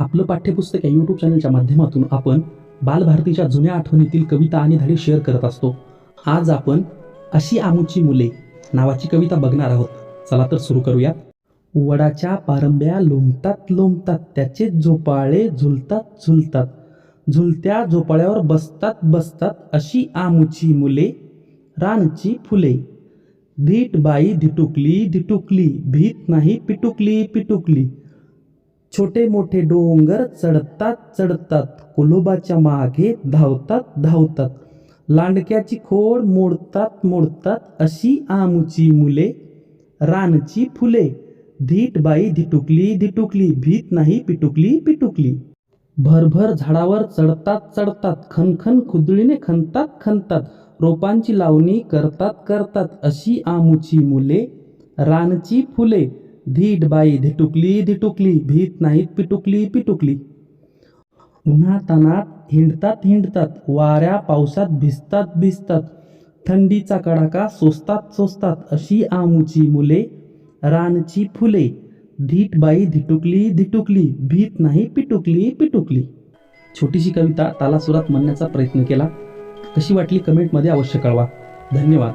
आपलं पाठ्यपुस्तक या यूट्यूब चॅनलच्या माध्यमातून आपण बालभारतीच्या जुन्या आठवणीतील कविता आणि धडे शेअर करत असतो. आज आपण अशी आमुची मुले नावाची कविता बघणार आहोत. चला तर सुरू करूया वडाच्या पारंब्या लोंबतात लोंबतात त्याचे झोपाळे झुलतात झुलतात. झुलत्या झोपाळ्यावर बसतात बसतात अशी आमुची मुले रानची फुले. धीट बाई धिटुकली धिटुकली. भीत नाही पिटुकली पिटुकली. छोटे मोठे डोंगर चढतात चढतात कोलोबाच्या मागे धावतात धावतात. लांडक्याची खोड मोडतात मोडतात. अशी आमुची मुले रानची फुले. धीट बाई धिटुकली धिटुकली. भीत नाही पिटुकली पिटुकली. भरभर झाडावर चढतात चढतात. खनखन खुदळीने खणतात खणतात रोपांची लावणी करतात करतात. अशी आमुची मुले रानची फुले. धीट बाई धिटुकली धिटुकली भीत नाहीत पिटुकली पिटुकली. उन्हातानात हिंडतात हिंडतात वाऱ्या पावसात भिजतात भिजतात. थंडीचा कडाका सोसतात सोसतात. अशी आमुची मुले रानची फुले. धीट बाई धिटुकली धिटुकली भीत नाही पिटुकली पिटुकली. छोटीशी कविता तालासुरात म्हणण्याचा प्रयत्न केला. कशी वाटली कमेंटमध्ये अवश्य कळवा. धन्यवाद.